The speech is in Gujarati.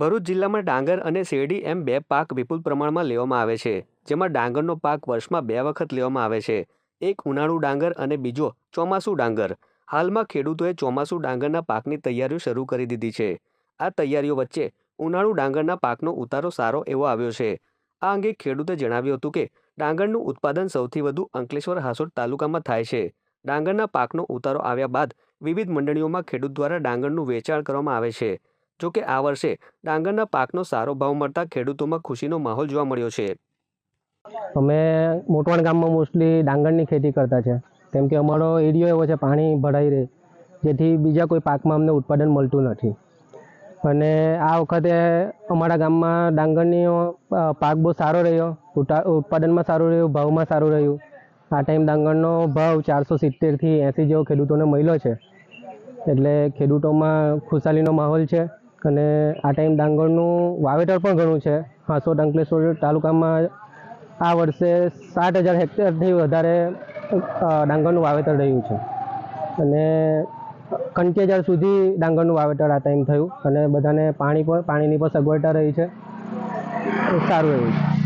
ભરૂચ જિલ્લામાં ડાંગર અને શેરડી એમ બે પાક વિપુલ પ્રમાણમાં લેવામાં આવે છે, જેમાં ડાંગરનો પાક વર્ષમાં બે વખત લેવામાં આવે છે. એક ઉનાળુ ડાંગર અને બીજો ચોમાસું ડાંગર. હાલમાં ખેડૂતોએ ચોમાસું ડાંગરના પાકની તૈયારીઓ શરૂ કરી દીધી છે. આ તૈયારીઓ વચ્ચે ઉનાળુ ડાંગરના પાકનો ઉતારો સારો એવો આવ્યો છે. આ અંગે ખેડૂતે જણાવ્યું હતું કે, ડાંગરનું ઉત્પાદન સૌથી વધુ અંકલેશ્વર હાસોટ તાલુકામાં થાય છે. ડાંગરના પાકનો ઉતારો આવ્યા બાદ વિવિધ મંડળીઓમાં ખેડૂત દ્વારા ડાંગરનું વેચાણ કરવામાં આવે છે. જો કે આ વર્ષે ડાંગરના પાકનો સારો ભાવ મળતા ખેડૂતોમાં ખુશીનો માહોલ જોવા મળ્યો છે. અમે મોટવાણ ગામમાં મોસ્ટલી ડાંગરની ખેતી કરતા છે. કેમ કે અમારો એરિયો એવો છે, પાણી ભરાઈ રહે, જેથી બીજા કોઈ પાકમાં અમને ઉત્પાદન મળતું નથી. અને આ વખતે અમારા ગામમાં ડાંગરની પાક બહુ સારો રહ્યો ઉતા- ઉત્પાદનમાં સારું રહ્યું, ભાવમાં સારું રહ્યું. આ ટાઈમ ડાંગરનો ભાવ ચારસો સિત્તેરથી એંસી જેવો ખેડૂતોને મળ્યો છે. એટલે ખેડૂતોમાં ખુશાલીનો માહોલ છે. અને આ ટાઈમ ડાંગરનું વાવેતર પણ ઘણું છે. હાંસોદ અંકલેશ્વર તાલુકામાં આ વર્ષે સાઠ હજાર હેક્ટરથી વધારે ડાંગરનું વાવેતર રહ્યું છે. અને કંટી હજાર સુધી ડાંગરનું વાવેતર આ ટાઈમ થયું અને બધાને પાણી પણ, પાણીની પણ સગવડતા રહી છે. સારું એવું છે.